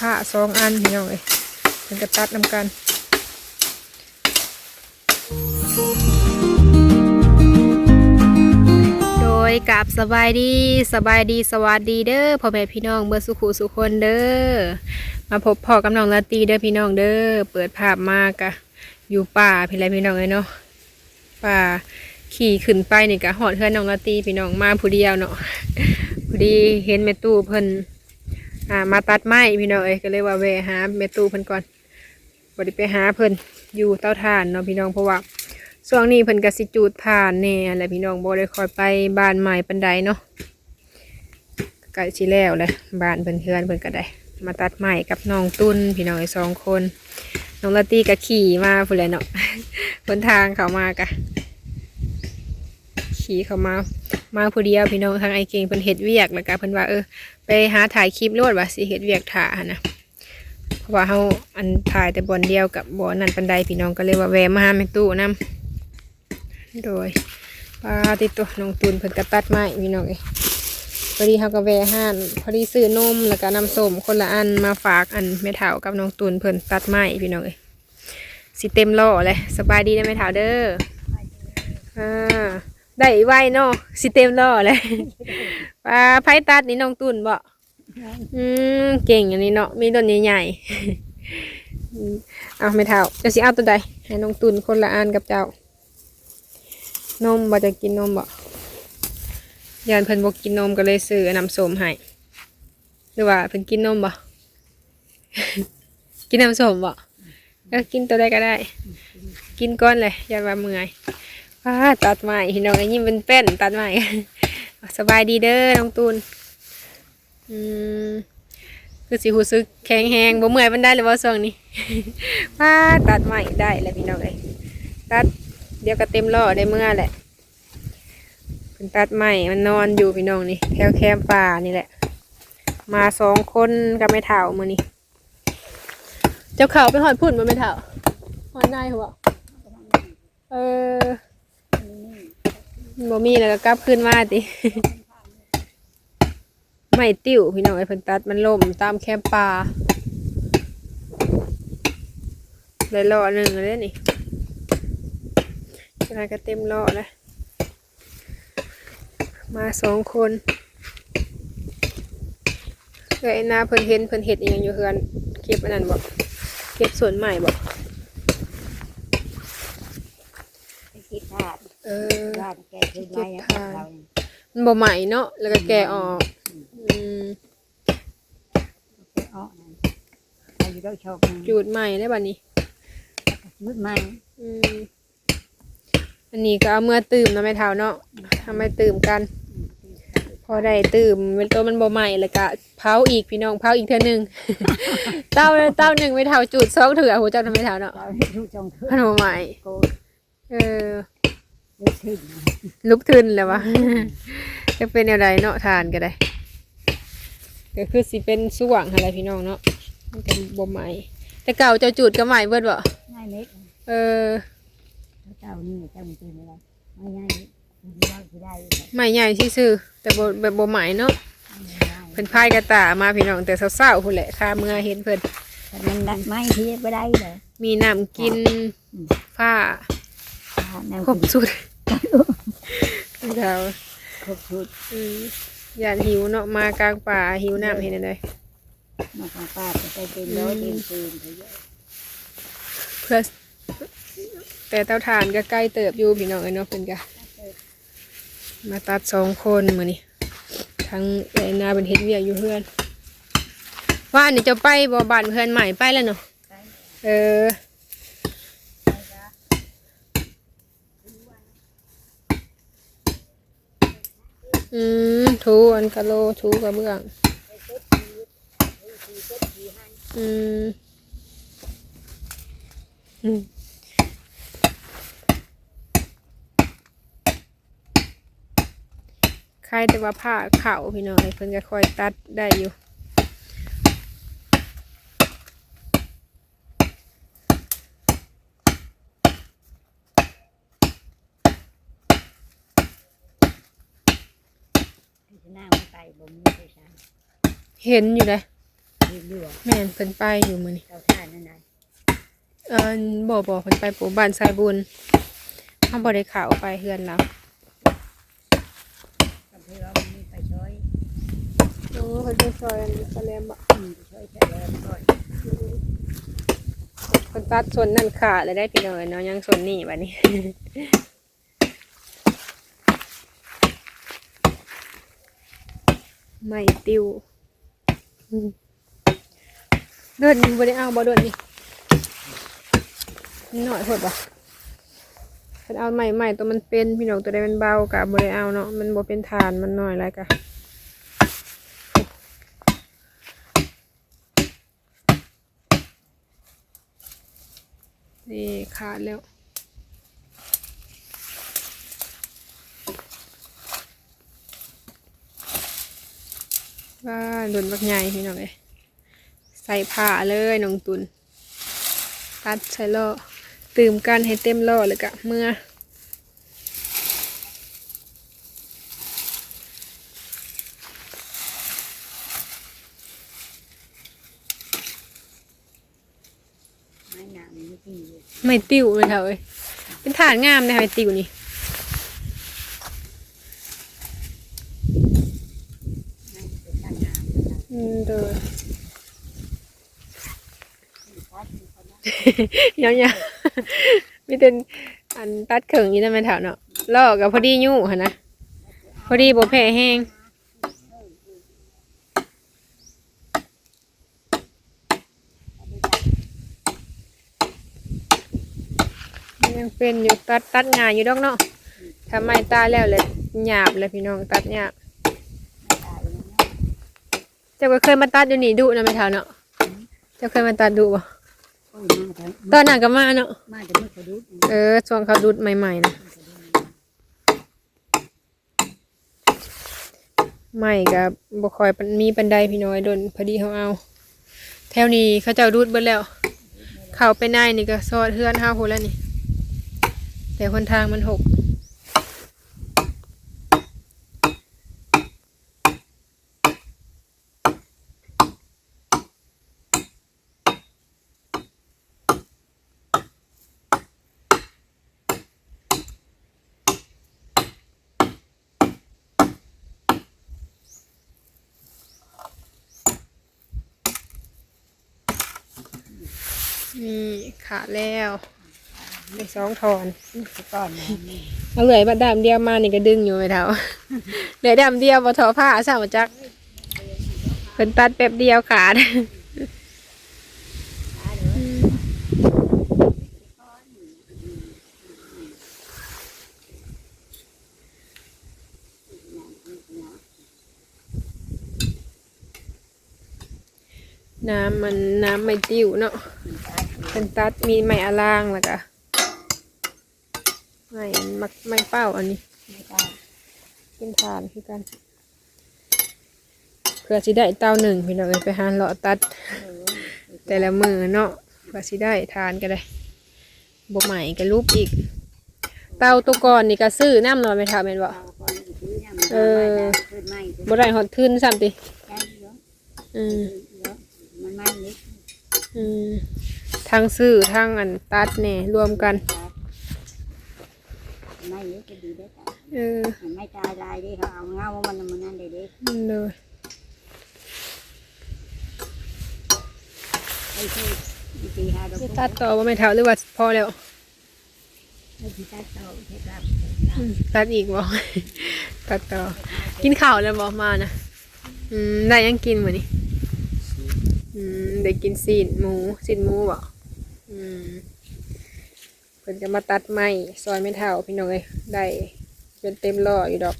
ผ้าสองอันพี่น้องเอ้ยเพิ่นก็ตัดนำกันโดยกับสบายดีสบายดีสวัสดีเด้อพ่อแม่พี่น้องเบอร์สุขุสุคนเด้อมาพบพ่อกับน้องลาตีเด้อพี่น้องเด้อเปิดภาพมากะอยู่ป่าพี่ไรพี่น้องเลยเนาะป่าขี่ขึ้นไปนี่กะหอดเพื่อนน้องลาตีพี่น้องมาผู้เดียวเนาะพอดีเห็นแม่ตู้เพิ่น อ่ามาตัดไม้พี่น้องเอ้ยก็เลยว่าแวะหาแม่ตู้เพิ่นก่อนบ่ได้ไปหาเพิ่นอยู่เตาถ่านเนาะพี่น้องเพราะว่าช่วงนี้เพิ่นก็สิจูดผ่านแน่แหละพี่น้องบ่ได้คอยไปบ้านใหม่ปานใดเนาะใกล้สิแล้วแหละบ้านเพิ่นเฮือนเพิ่นก็ได้ มาตัดไม้กับน้องตุ้นพี่น้องอีกสองคนน้องละตีก็ขี่มาพุ่นแหละเนาะบนทางเขามากะ ขี่เข้ามา มาผู้เดียวพี่น้องทางไอเก่งเพิ่นเฮ็ดเวียกแล้วก็เพิ่นว่าเออไปหาถ่ายคลิปโลดว่าสิเฮ็ดเวียกถ่าหั้นนะเพราะว่าเฮาอันถ่ายแต่บอนเดียวกับบ่อนันปานใดพี่น้องก็เลยว่าแวะมาหาแม่ตู้นํโดยปลาติดตัวน้องตูนเพิ่นกระตัดไม้พี่น้องเอ้ยพอดีเขาก็แวะห้านพอดีซื้อนมแล้วก็น้ำส้มคนละอันมาฝากอันแม่เถากับน้องตูนเพิ่นตัดไม้พี่น้องเอ้ยสิเต็มล่อเลยสบายดีนะแม่เถาเด้ออ่า ได้ไวเนาะสิเต็มล่อเลยปลาไผ่ตัดนี่น้องตูนบ่อืมเก่งอันนี้เนาะมีต้นใหญ่ๆเอาแม่เถาจะสิเอาตัวใดให้น้องตูนคนละอันกับเจ้านมบ่จะกินนมบ่ยานเพิ่นบ่กินนมก็เลยซื้อน้ำส้มให้หรือว่าเพิ่นกินนมบ่กินน้ำส้มบ่เออกินตัวใดก็ได้ กินก้อนเลยยานว่าเมื่อย ว้าตัดไม้พี่น้องไอ้ยิ้มเป็นเป็นตัดไม้สบายดีเด้อน้องตูนอืมคือสิหูซึกแข็งแหงบ่เมื่อยมันได้หรือว่าช่วงนี้ว้าตัดไม้ได้แล้วพี่น้องเอ้ยตัดเดี๋ยวก็เต็มล่อได้เมื่อแหละเป็นตัดใหม่มันนอนอยู่พี่น้องนี่แถวแคมป่านี่แหละ มาสองคนกับไม่เท่ามือนี่เจ้าเขาไปหอดพุ่นมาไม่เท่าหอดได้หัวเออ บ่มีแล้วก็กลับขึ้นมาติไม่ติ้วพี่น้องไอ้เพิ่นตัดมันล่มตามแคมป่าเลยล่อหนึ่งเลยนี่ขนาดก็เต็มล้อแล้วมาสองคนเอ้ยนาเพิ่นเห็นเพิ่นเห็ดอหยังอยู่เฮือน เก็บอันนั้นบ่เก็บส่วนใหม่บ่ ไปคิดพลาด เออพลาดแกคือไว้อะเราเนี่ยมันบ่ใหม่เนาะแล้วก็แกะออกอืมแกอ้อนั่นเราอยู่ได้โชคจูดใหม่ได้บัดนี้ มืดมันอืมอันนี้ก็เอาเมื่อตื่มเนาะแม่เฒ่าเนาะทำให้ตื่มกัน พอได้ตื่มเป็นตัวมันบ่ใหม่แล้วก็เผาอีกพี่น้องเผาอีกเทื่อหนึง เต้าเต้าหนึ่งไม่เท่าจุดสองเถื่อโหเจ้าทำไม่เท่าเนาะเราให้ทุกจงคือพันบ่ใหม่ โก เออ ลึกถึงลุกทึนแล้ววะจะเป็นอะไรเนาะทานก็ได้ ก็คือสิเป็นส่วงอะไรพี่น้องเนาะมันก็บ่ใหม่แต่เก่าเจ้าจุดก็ใหม่เบิดบ่ง่ายเล็กเออเจ้านี่เจ้ามันเป็นอะไรไม่ง่ายเราที่ได้ใหม่ใหญ่ที่ซื่อๆแต่บ่แบบบ่ใหม่เนาะเพิ่นพายกระตามาพี่น้องแต่เศร้าๆพุ่นแหละค่าเมื่อเห็นเพิ่นแต่มันดักไม้ที่ไม่ได้เลยมีน้ำกินผ้าแนว ครบสุดเท่าครบชุดอืมยานหิวเนาะมากลางป่าหิวน้ำเห็นอะไรมาป้าป้าจะไปเป็นร้อยเต็มปืนเขาเยอะเพื่อแต่เต้าทานก็ใกล้เติบอยู่พี่น้องไอ้เนาะเพิ่นก็มาตัดสองคนมื้อนี้ทั้งไอ้นาเป็นเฮ็ดเวียกอยู่เพื่อน ว่านี่จะไปบ่บ้านเพื่อนใหม่ไปแล้วเนาะเออ อืมถูอันกะโลถูกระเบื้อง อืมอืมใครแต่ว่าผ้าขาวพี่น้อยเพิ่นก็คอยตัดได้อยู่ หน้ามันไปบ่มีใช่ไหมเห็นอยู่เลยที่เรือแม่นเพิ่นไปอยู่มื้อนี้เจ้าท่านั่นน่ะเออบ่บ่เพิ่นไปปลูกบ้านสายบุญเฮาบ่ได้เข้าไปเฮือนเรากับที่เรามีไปช่วยโอ้เพิ่นไปซอยอันสแลมบ่อืมไปช่วยแค่แล้วก่อนเพิ่นตัดส่วนนั้นขาดเลยได้พี่น้องเอ้ยเนาะยังส่วนนี้บัดนี้ ไม่ติวเดินบ่ได้เอาบ่เดินนี่หน่อยหดบ่เพิ่นเอาใหม่ๆตัวมันเป็นพี่น้องตัวใดมันเบากะบ่ได้เอาเนาะมันบ่เป็นฐานมันหน้อยหลายกะนี่ขาดแล้ว ว่าหลุนบักใหญ่พี่น้องเอ้ยใส่ผ้าเลยน้องตุนตัดใส่ล่อตื่มกันให้เต็มล่อเลยกะเมื่อไม้หนามไม่ตีอยู่ไม่ติวเลยเถอะเอ้ยเป็นฐานงามเลยค่ะไม่ติวนี่ ไม้เป็นตั้งหนามนะ อืมเด้อ มีฟ้ามีคน ยังยังมีแต่อันตัดเขิงอยู่นั่นไม่เถอะเนาะลอกกับพอดียู่ค่ะนะพอดีบ่แพ้แห้งยังเป็นอยู่ตัดตัดงานอยู่ดอกเนาะทำไมตาแล้วเลยหยาบเลยพี่น้องตัดหยาบตาเจ้าก็เคยมาตัดอยู่นี่ดุนะไม่เท่าเนาะเจ้าเคยมาตัดดุป่ะ ต่ตอนนั้นก็มาเนาะมาแต่ไม่เคยดูเออช่วงเขาดุดใหม่ๆนะใหม่กับบ่คอยปานมีปันไดพี่น้อยโดนพอดีเขาเอา แถวนี้เขาเจ้าดูดเบิดแล้ว เข้าไปในนี่ก็ซอดเฮือนห้าคนแล้วนี่ แต่คนทางมันหก นี่ ขาดแล้วได้สองทอนก้อนนี่เอาเหลือยบัดดามเดียวมานี่ก็ดึงอยู่ไม่เท่าเหลือยดามเดียวบ่ทอผ้าสาวจักเพิ่นตัดแป๊บเดียวขาดน้ำมันน้ำไม่ติ้วเนาะ เป็นตัดมีไม้อาล่างแล้วก็ไม้อันมักไม้เป้าอันนี้ไม่ได้เป็นฐานคือกันเพื่อสิได้เต้าหนึ่งพี่น้องเอ้ยไปหาเลาะตัดเออแต่ละมือเนาะเพื่อสิได้ทานก็ได้บกใหม่ก็รูปอีก เต้าตัวก่อนนี่ก็ซื้อน้ำนอนไม่ทาเป็นบ่เอาก้อนอีกทีเนี่ยมันเออขึ้นไม้ขึ้นบ่ได้หอดทื่นซ้ำติใช่เยอะอืมเยอะมันไม้นิดอืม ทั้งซื้อทั้งอันตัดเนี่ยรวมกันไม่เยอะก็ดีได้แต่เออมันไม่ตายลายดิเขาเอาเงามันมันนั่นเด็ดมันเลยไอ้ที่ตีหาดอกสิตัดต่อว่าไม่เท่าหรือว่าพอแล้วไอ้ที่ตัดเต่าเทปรับอืมตัดอีกบ่ตัดต่อ กินข้าวแล้วบ่มานะอืมได้ยังกินมื้อนี้อืมได้กินซีนหมูซีนหมูบ่อื มเพิ่นจะมาตัดไม้ซอยไม่เท่าพี่น้องเอ้ยได้เป็นเต็มล้ออยู่ดอก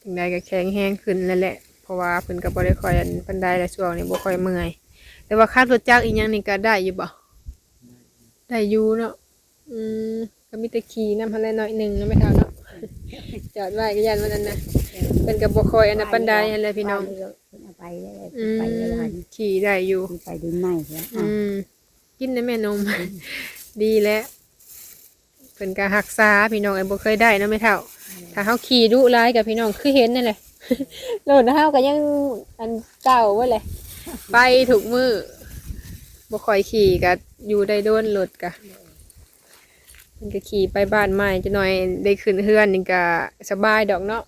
ถึงได้ก็แข็งแห้งขึ้นแล้วแหละ เพราะว่าเพิ่นก็บ่ได้ค่อยอันปานใดและช่วงนี้บ่ค่อยเมื่อย แต่ว่าคาดรถจักรอีหยังนี่ก็ได้อยู่บ่ได้อยู่เนาะอืมก็มีแต่ขี่นำหันแหละน้อยหนึงเนาะไม่เท่าเนาะจอดไว้ก็ยันวันนั้นนะเป็นกับบคอยอันนั้นปันไดอันไรพี่น้องเอาไปเลยอืไปเลยมขี่ได้อยู่ไปดึงไม้แล้วอืม กินได้แม่นม ดีแล้วเป็นการหักษาพี่น้องไอ้บ่เคยได้เนาะไม่เท่า ถ้าเฮาขี่ดุร้ายกับพี่น้องคือเห็นนั่นแหละโหลดเฮาก็ยังอันเก่าไว้เลยไปถูกมือบ่ค่อยขี่ก็อยู่ได้โดนรถกะมันก็ขี่ไปบ้านใหม่จะหน่อยได้ขึ้นเฮือนนี่ก็สบายดอกเนาะ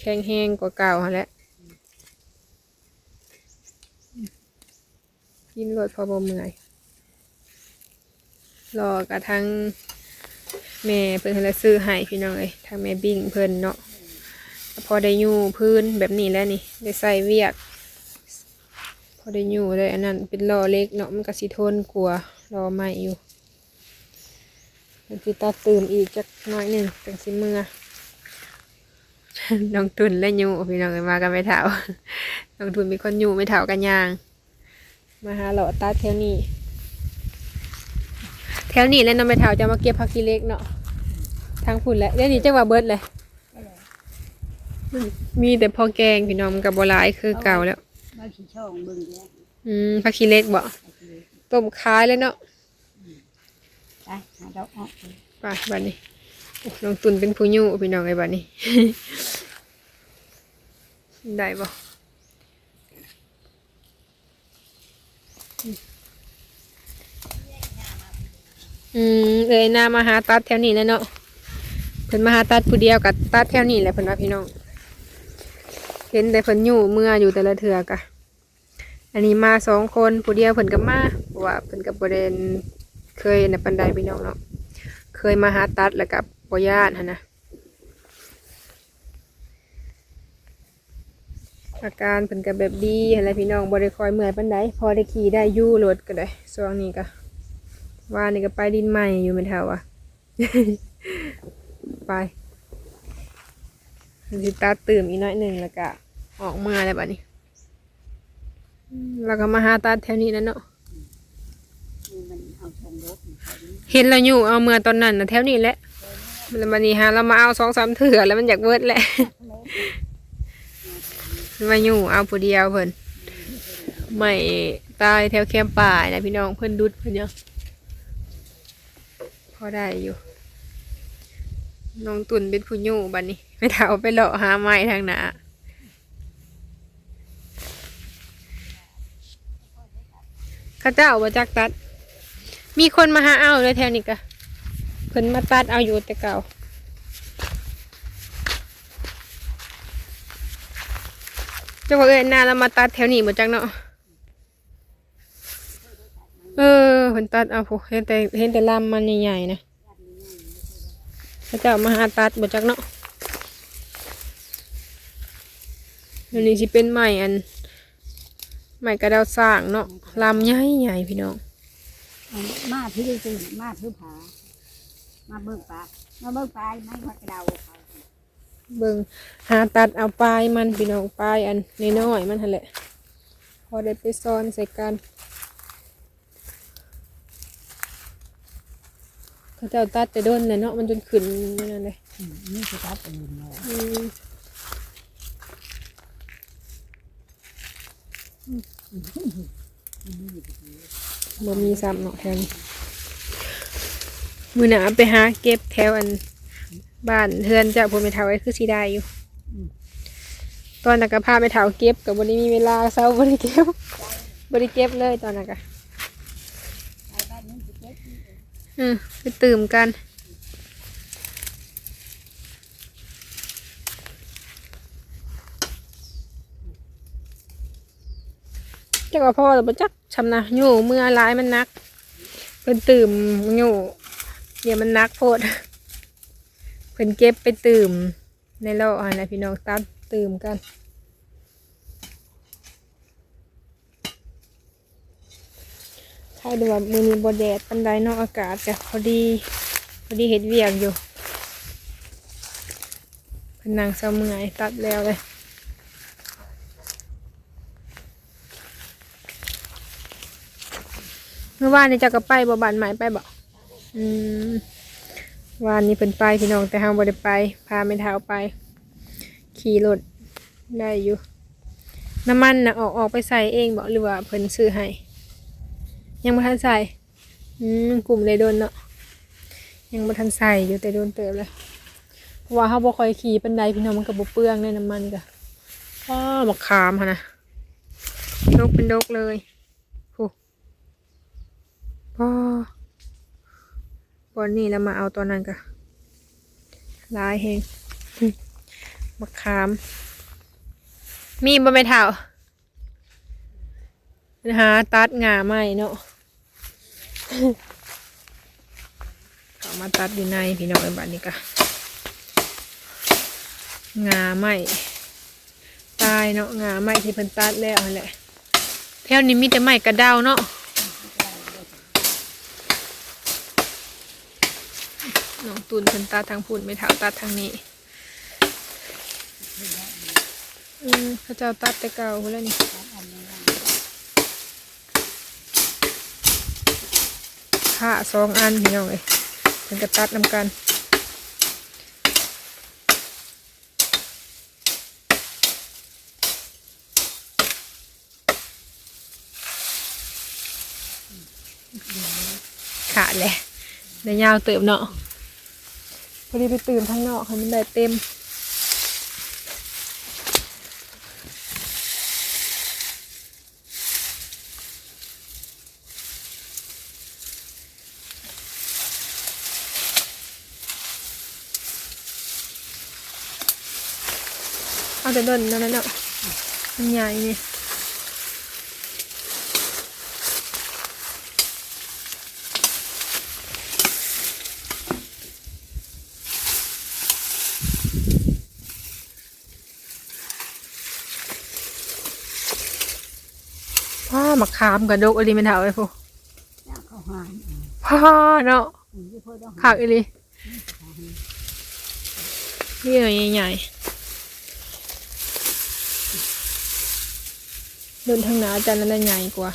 แข็งแห้งกว่าเก่าหั่นแหละกินรถพอบ่เมื่อย รอกระทั่งแม่เพิ่นละซื้อให้พี่น้องเอ้ยทางแม่บิ่งเพิ่นเนาะพอได้อยู่พื้นแบบนี้แล้วนี่ได้ใส่เวียก พอได้อยู่ได้อันนั้นเป็นล้อเล็กเนาะมันก็สิทนกลัวรอใหม่อยู่มันสิตัดตื่มอีกจักน้อยหนึ่งจังสิเมื่อน้องตุนและยู่พี่น้องเอ้ยมากันไม่เท่าน้องตุนเป็นคนอยู่ไม่เท่ากันยาง มาหาเลาะตัดแถวนี้ แถวนี้แล้วน้องไม่เท่าจะมาเก็บผักกีเล็กเนาะทางพุ่นแหละเดี๋ยวนี้จังว่าเบิดเลย มีแต่พอแกงพี่น้องกับบัวลายคือเก่าแล้วมาขี่ช่องเบิ่งแล้วอืมผักชีเล็กบ่ต้มคล้ายเลยเนาะไปหาดอกออกไปบัดนี้โอ้น้องตุนเป็นผู้ยู่พี่น้องไอ้บัดนี้ ได้บ่ อืมเอ้ยนามาหาตัดแถวนี้แล้วเนาะเพิ่นมาหาตัดผู้เดียวกับตัดแถวนี้แหละเพิ่นว่าพี่น้อง เห็นแต่เพิ่นอยู่เมื่ออยู่แต่ละเทือกะอันนี้มาสองคนผู้เดียวเพิ่นก็มาเพราะว่าเพิ่นกับประเด็นเคยในปันไดพี่น้องเนาะเคยมาหาตัดแล้วกับปญาตินะอาการเป็นกับแบบดีอะไรพี่น้องบริคอยเมื่อยปันไดพอได้ขี่ได้ยู่รถก็ได้ช่วงนี้ก็ ว่านี่ก็ไปดินใหม่อยู่ไม่เท่าอะ ไปสิตาตื่มอีกน้อยหนึ่งแล้วก็ออกมาแล้วบัดนี้อืมแล้วก็มาหาตัดแถวนี้แล้วเนาะนี่มันเนานี่เห็นเราอยู่เอาเมื่อตอนนั้นนะแถวนี้แหละแล้วมันนี่ฮะเรามาเอาสองสามเถื่อแล้วมันอยากเบิร์ดแหละมาอยู่เอาผู้เดียวเพิ่นไม่ตายแถวแคมป่านะพี่น้องเพิ่นดุดเพิ่นเนาะ อได้อยู่ น้องตุ่นเป็นผู้ยู่บัดนี้ไม่เท่าไปเลาะหาไม้ทางหนาข้าเจ้าบ่จักตัด มีคนมาหาเอาเลยแถวนี้กะเพิ่นมาตัดเอาอยู่แต่เก่าเจ้าว่าเอ้ยหน้าเรามาตัดแถวนี้หมดจังเนาะ เออเพิ่นตัดเอาโหเห็นแต่เห็นแต่ลำมันใหญ่ๆนะพระเจ้ามาหาตัดหมดจักเนาะเดี๋ยวนี้สิเป็นใหม่อันใหม่กระดาวสร้างเนาะลำใหญ่ๆพี่น้องเอามาพี่ได้ตื่นมาพี่ผามาเบิ่งปลามาเบิ่งปลาไม่ว่ากระเดาเขาเบิ่งหาตัดเอาปลายมันพี่น้องปลายอันน้อยๆมันหั่นแหละพอได้ไปซ้อนใส่กัน เขาเจ้าตัดแต่ด้นเลยเนาะมันจนขึ้นนั่นเลยมนี่คือตัดเป็นเนาะอืมบ่มีซ้ำเนาะแถวนี้มือหนาไปหาเก็บแถวอันบ้านเฮือนจ้าพวกไม่เท่าไว้คือสีได้อยู่ ตอนนั้นก็พาไปเถาเก็บกับบริมีเวลาเศร้าบริเก็บบริเก็บเลยตอนนั้นก็ปบ้านนี้สิเก็บนี่ อืมไปตื่มกัน จักว่าพ่อหรือบ่จักชำนะอยู่เมื่อร้ายมันนักเพิ่นตื่มอยู่เดี๋ยวมันนักโพดเพิ่นเก็บไปตื่มในโลกอะไรพี่น้องตัดตื่มกัน ใช่ดูว่ามือนี้บแดดปันไดนอกอากาศจะพอดี พอดีเห็ดเวียกอยู่พนนางเสาเมื่อยตัดแล้วเลยเมื่อวานนี้จะก็ไปบ่บานหม่ไปบ่อืมวานนี้เป็นไปพี่น้องแต่เฮาบ่ได้ไป พาไม่เท้าไป ขี่รถได้อยู่ น้ำมันนะออกออกไปใส่เองบ่หรือว่าเพิ่นซื้อให้ ยังบ่ทันใส่อืมกลุ่มเลยโดนเนาะยังบ่ทันใส่อยู่แต่โดนเติบเลยเพราะว่าเฮาบ่ค่อยขี่ปานใดพี่น้องมันก็บ่เปลืองในน้ำมันก็อ้อมะขามหั่นนะดกเป็นดกเลยโอ้พ่อบอนนี่แล้วมาเอาตัวนั้นก็ลายเฮงมะขาม มีบ่ไม่เท่าหาตัดงาใหม่เนาะ เขามาตัดอยู่ในพี่น้องไอ้บ้านนี้ก็งาใหม่ตายเนาะงาใหม่ที่เพิ่นตัดแล้วนั่นแหละแถวนี้มีแต่ไม้กระเดาวเนาะน้องตุนเพิ่นตัดทางพุ่นไม่เท่าตัดทางนี้อืมเขาเจ้าตัดแต่เก่าพุ่นแล้วนี่ ผ้าสองอันพี่น้องเอ้ยเพิ่นก็ตัดนำกันขาดเลยเดี๋ยาวเติมเนาะพอดีไปตื่นข้างนอกค่ะมันได้เต็ม เอาแต่ดนนั่นแหละเนาะมันใหญ่นี่พ่อมะขามกับดกอะไรมันเถาไอ้พวกจ้าเขาหายพ่อเนาะอืมที่เพิ่นต้องผักอีหลีนี่หน่อยใหญ่ เดินทางหนาจารย์นั้นนะใหญ่กว่า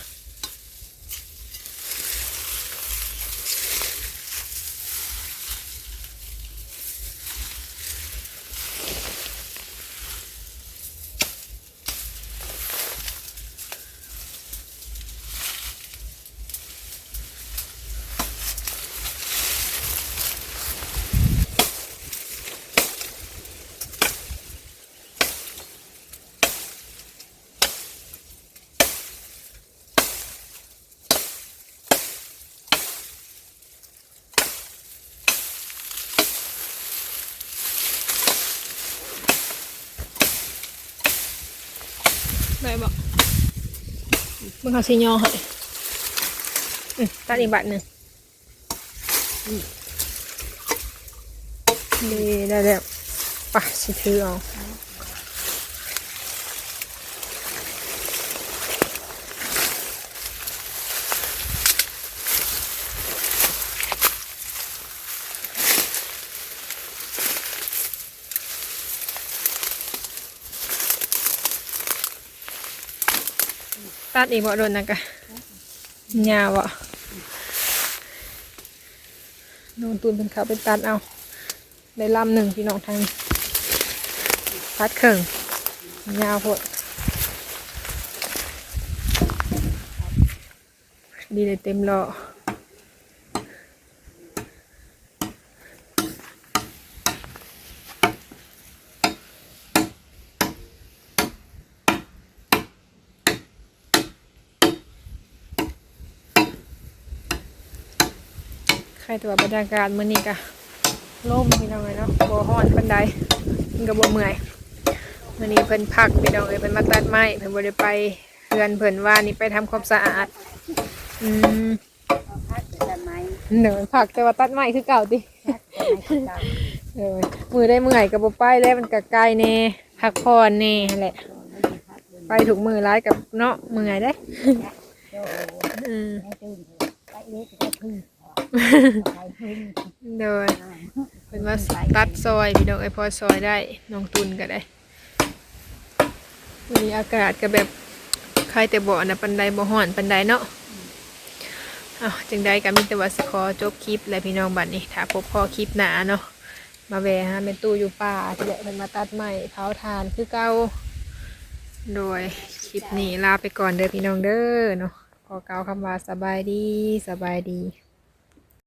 เอาซียอเห้อืมตัดอีกบาทหนึ่งนี่ได้แล้วไปสิถือเอา ตัดอีกบ่โดนนะกะยาวบ่โดนตูนเป็นเขาเป็นตัดเอา ได้ลำหนึ่งพี่น้องทางตัดเข่งยาวพดดีเลยเต็มล้อ ใครตัวบรรยากาศมื้อนี้กะล่มพี่น้องเลยเนาะบ่ฮ้อนปานใดมันก็บ่เมื่อยวันนี้เพิ่นพักพี่น้องเอ้ยเพิ่นมาตัดไม้เพิ่นบ่ได้ไปเฮือนเพิ่นว่านี่ไปทำความสะอาดอืมเอาพักแต่ไม้เดี๋ยวมันพักแต่ว่าตัดไม้คือเก่าติพักแต่ไม้เก่าเออมือได้เมื่อยก็บ่ไปแล้วมันก็ไกลแน่พักผ่อนแน่นั่นแหละไม่ได้พักเลยไปถูกมือร้ายกับเนาะเมื่อยได้โอ้โหอืม ไม่ตื่นเลยไปเล็กก็พึ่งไปพึ่งโดยเพิ่นว่าตัดซอยพี่น้องไอพอซอยได้น้องตุนก็ได้วันนี้อากาศก็แบบใครแต่บ่อนะปันไดบ่ฮ้อนปันไดเนาะอ้าวจังใดก็มีแต่ว่าสิขอจบคลิปแล้วพี่น้องบัดนี้ถ้าพบพอคลิปหนาเนาะมาแวะฮะแม่ตู้อยู่ป่าที่แหละเพิ่นมาตัดไม้เผาถ่านคือเก่าโดยคลิปนี้ลาไปก่อนเด้อพี่น้องเด้อเนาะขอเกล่าคำว่าสบายดีสบายดี